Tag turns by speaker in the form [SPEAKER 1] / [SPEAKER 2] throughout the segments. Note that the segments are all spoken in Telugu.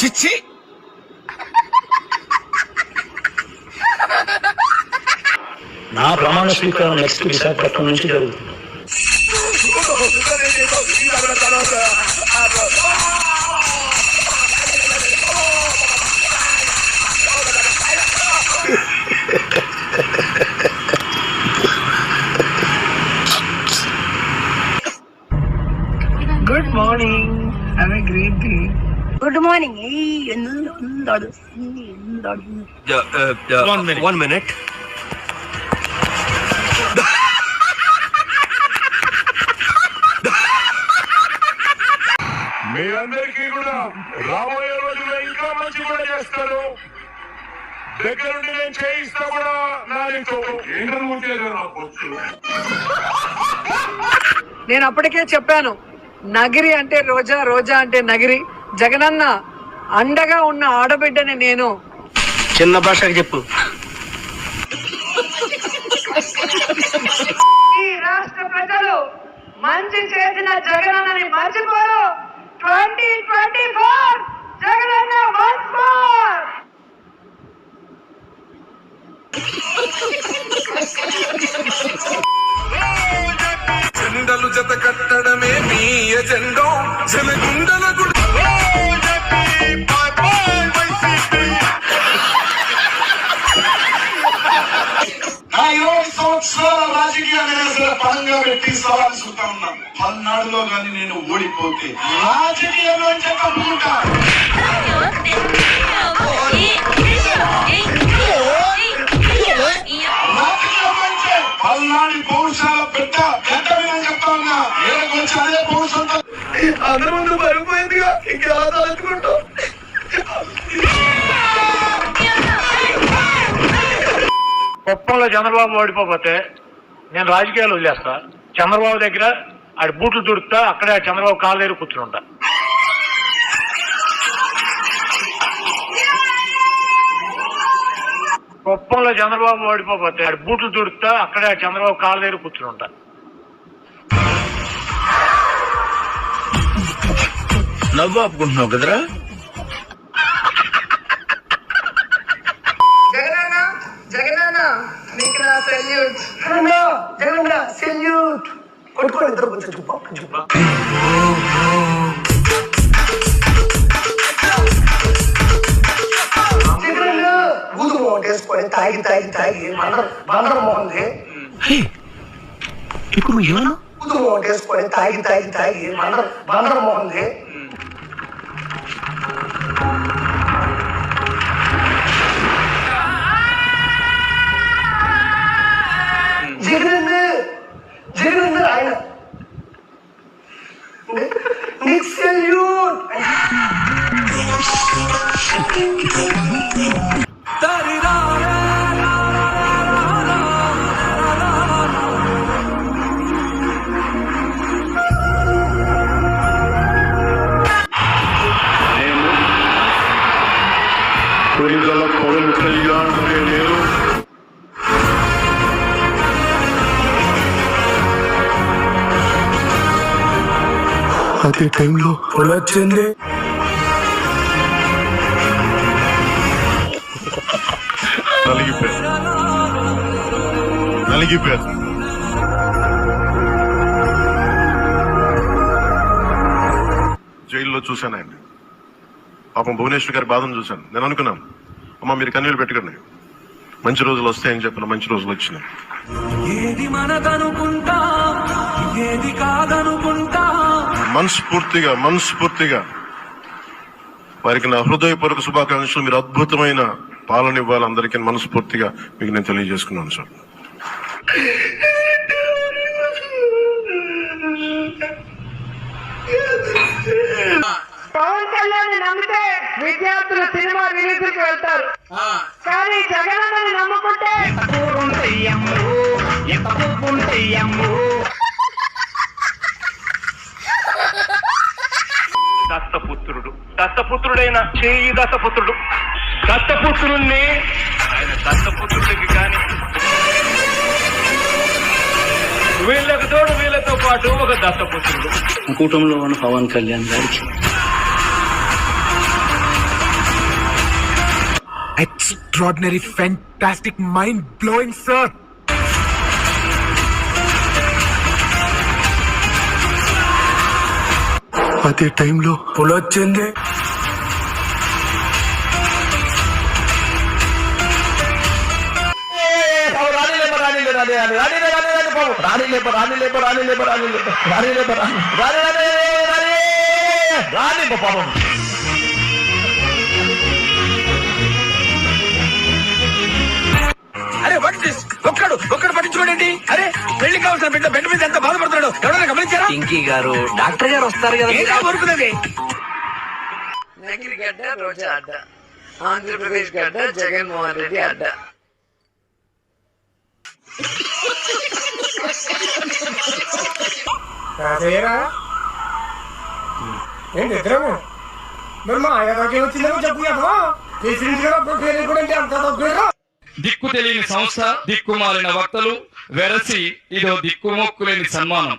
[SPEAKER 1] చిచ్చి.
[SPEAKER 2] నా ప్రమాణ స్వీకారం నెక్స్ట్ విశాఖపట్నం నుంచి జరుగుతుంది.
[SPEAKER 3] Good morning
[SPEAKER 1] one minute one minute
[SPEAKER 4] మీ అందరికీ కూడా రాబోయే రోజుల్లో ఇంకా మంచి కూడా చేస్తారు. దగ్గరుండి నేను చేయిస్తా కూడా నా
[SPEAKER 5] నేను అప్పటికే చెప్పాను నగిరి అంటే రోజా రోజా అంటే నగిరి. జగనన్న అండగా ఉన్న ఆడబిడ్డని నేను
[SPEAKER 2] చిన్న భాషకు చెప్పు.
[SPEAKER 5] ఈ రాష్ట్ర ప్రజలు మంచి చేసిన జగనన్నని మర్చిపోరు. ట్వంటీ ట్వంటీ ఫోర్ జగనన్న
[SPEAKER 1] జెండలు జత కట్టడమే మీ ఎజెండో. జనగుండల గుడి
[SPEAKER 4] సంవత్సరాల రాజకీయాన్ని నేను పరంగా పెట్టి సవాల్ చూస్తా ఉన్నాను. పల్నాడులో కానీ నేను ఓడిపోతే రాజకీయంలో చెప్పకుండా. పల్నాడు పౌరుషాల పెట్ట పెద్ద నేను చెప్తా ఉన్నా. ఏడకు వచ్చి అదే పౌరుషంతో
[SPEAKER 1] అందరి ముందు పడిపోయిందిగా ఇంకెలా తలుచుకుంటాం
[SPEAKER 2] కుప్పంలో చంద్రబాబు ఓడిపోతే నేను రాజకీయాలు వదిలేస్తా. చంద్రబాబు దగ్గర ఆడి బూట్లు దుడుతా అక్కడే ఆ చంద్రబాబు కాళ్ళ దగ్గర కూర్చుని ఉంటా. కుప్పంలో చంద్రబాబు ఓడిపోతే ఆడి బూట్లు దుడుతా అక్కడే చంద్రబాబు కాళ్ళ దగ్గర కూర్చుని ఉంటా.
[SPEAKER 1] నవ్వు ఆపుకుంటున్నావు కదరా?
[SPEAKER 5] సెల్యూట్.
[SPEAKER 3] కొట్టుకోండి ఇద్దరు కొంచెం చూపా చూపా. వేసుకొని తాగి తాగి తాగి బందర్ బందర్ మోహన్ది
[SPEAKER 2] ఇప్పుడు ఏమన్నా
[SPEAKER 3] వేసుకొని తాగి తాగి తాగి బందర్ బందర్ మోహన్ది జగన్ జగన్ ఆయన నీకు సెల్యూట్
[SPEAKER 4] కొరిగల
[SPEAKER 1] అదే టైంలో వచ్చింది
[SPEAKER 4] నలిగిపోయారు. నలిగిపోయారు. జైల్లో చూశాను ఆయన పాపం భువనేశ్వర్ గారి బాధను చూశాను. నేను అనుకున్నాను అమ్మ మీరు కన్నీళ్ళు పెట్టకండి. మంచి రోజులు వస్తాయని చెప్పిన మంచి రోజులు వచ్చినాయి.
[SPEAKER 6] ఏది మనదనుకుంటా ఏది కాదనుకుంటా
[SPEAKER 4] మనస్ఫూర్తిగా మనస్ఫూర్తిగా వారికి నా హృదయపూర్వక శుభాకాంక్షలు. మీరు అద్భుతమైన పాలన ఇవ్వాలి అందరికీ మనస్ఫూర్తిగా మీకు నేను తెలియజేసుకున్నాను సార్.
[SPEAKER 5] పవన్ కళ్యాణ్ నమ్మితే విద్యార్థులు సినిమా రిలీజ్కి వెళ్తారు. కానీ జగనన్నని నమ్ముకుంటే
[SPEAKER 2] దత్తపుత్రుడు. దత్తపుత్రుడైన చేయి దత్తపుత్రుడు. దత్తపుత్రుణ్ణి ఆయన దత్తపుత్రుడికి కానీ వీళ్ళకి తోడు వీళ్ళతో పాటు ఒక దత్తపుత్రుడు.
[SPEAKER 7] కూటమిలో ఉన్న పవన్ కళ్యాణ్ గారికి.
[SPEAKER 8] Extraordinary fantastic mind blowing sir
[SPEAKER 9] అదే టైంలో
[SPEAKER 8] పులొచ్చింది.
[SPEAKER 3] పాపం
[SPEAKER 9] అరే వాట్ దిస్ ఒక్కడు ఒక్కడు పట్టించుకోండి అరే పెళ్ళి కావాల్సిన బిడ్డ బెడ్ మీద ఎంత
[SPEAKER 3] పింకీ గారు. డాక్టర్ గారు వస్తారు కదా.
[SPEAKER 10] రోజా అడ్డ. ఆంధ్రప్రదేశ్ గడ్డ జగన్మోహన్ రెడ్డి అడ్డ.
[SPEAKER 5] రాజయ్యరా? ఏంటి ఇద్దరము? మరి మా వచ్చిందేమో చెప్పు కదా కేసీఆర్ గారు అప్పుడు ఫెయిల్ కూడా అంటే అంత తగ్గురా
[SPEAKER 11] దిక్కు తెలియని సంస్థ దిక్కుమాలిన వక్తలు వెరసి ఇదో దిక్కుమొక్కులేని సన్మానం.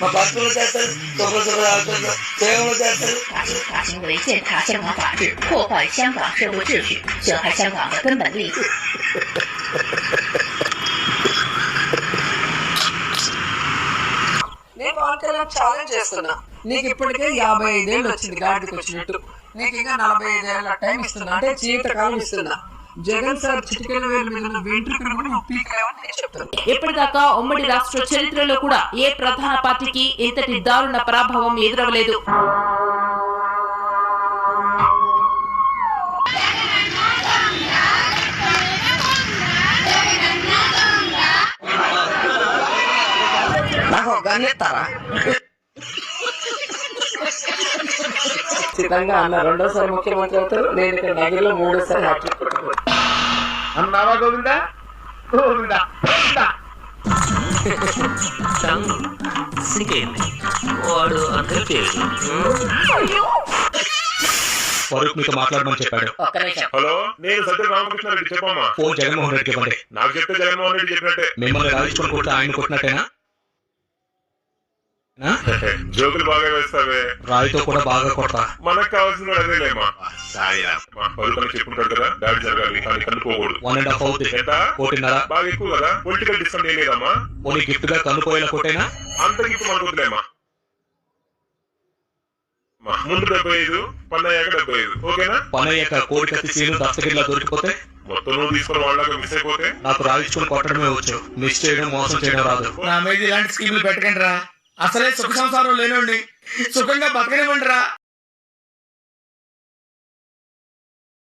[SPEAKER 3] మా భక్తులు చేస్తారు సూపర్ సూపర్ హాస్పిటల్ సేవలు చేస్తారు
[SPEAKER 12] 打击大行为践踏香港法治，破坏香港社会秩序，损害香港的根本利益。
[SPEAKER 10] నేను పవన్ కళ్యాణ్ ఛాలెంజ్ చేస్తున్నా నీకు ఇప్పటికే యాభై ఐదేళ్ళు వచ్చింది గాడికి వచ్చినట్టు నీకు ఇంకా నలభై ఐదేళ్ల టైం ఇస్తున్నా అంటే జీవితకాలం ఇస్తున్నా జగన్ సార్ చిటికెల వేలు మీద వెంట్రుకలు కూడా నువ్వు పీకలేవని నేను
[SPEAKER 13] ఇప్పటిదాకా ఉమ్మడి రాష్ట్ర చరిత్రలో కూడా ఏ ప్రధాన పార్టీకి ఇంతటి దారుణ పరాభవం ఎదురవలేదు.
[SPEAKER 10] నాకు ఒక గన్ ఇస్తారా ఖచ్చితంగా అన్న రెండోసారి ముఖ్యమంత్రి అవుతారు నేను ఇక్కడ నగిరిలో మూడోసారి హ్యాట్రిక్.
[SPEAKER 3] అన్నావా గోవిందా? గోవిందా గోవిందా.
[SPEAKER 11] ఫరూక్ మీతో మాట్లాడమని చెప్పాడు.
[SPEAKER 14] హలో నేను సత్య రామకృష్ణ రెడ్డి చెప్పమ్మా.
[SPEAKER 11] ఫోన్ జగన్మోహన్ రెడ్డికి ఇవ్వండి.
[SPEAKER 14] నాకు చెప్తే జగన్మోహన్ రెడ్డి చెప్పినట్టే.
[SPEAKER 11] మిమ్మల్ని రాజేశ్వరం కొట్టిన ఆయన కొట్టినట్టేనా? నా?
[SPEAKER 14] జోకులు బాగా వేస్తావే.
[SPEAKER 11] రాయితో కూడా బాగా కొడతా.
[SPEAKER 14] మనకు కావాల్సిన అదేలేమా మా పలుకని చెప్పుంటాడు కదా దాడి జరగాలి కానీ కనుక్కోకూడదు
[SPEAKER 11] వన్ అండ్ హాఫ్ అవుతుంది
[SPEAKER 14] ఎంత?
[SPEAKER 11] కోటిన్నర
[SPEAKER 14] బాగా ఎక్కువ కదా పొలిటికల్ డిస్కౌంట్ ఏం లేదమ్మా.
[SPEAKER 11] పోనీ గిఫ్ట్గా కనుకోయేలా కొట్టేనా
[SPEAKER 14] అంత మనకు మా, ముందు డెబ్బై ఐదు పన్నయ్యాక డెబ్బై ఐదు. ఓకేనా?
[SPEAKER 11] కోడి కత్తి దస్తగిరిలా దొరికిపోతే?
[SPEAKER 14] మొత్తం నువ్వు తీసుకున్న వాళ్ళకి మిస్ అయిపోతే?
[SPEAKER 11] నాకు రాయించుకొని కొట్టడమే వచ్చు. మిస్ చేయడం మోసం చేయడం రాదు.
[SPEAKER 5] నా మీద ఇలాంటి స్కీములు పెట్టకండి రా అసలే సుఖ సంసారం లేనండి సుఖంగా బతకనివ్వండి రా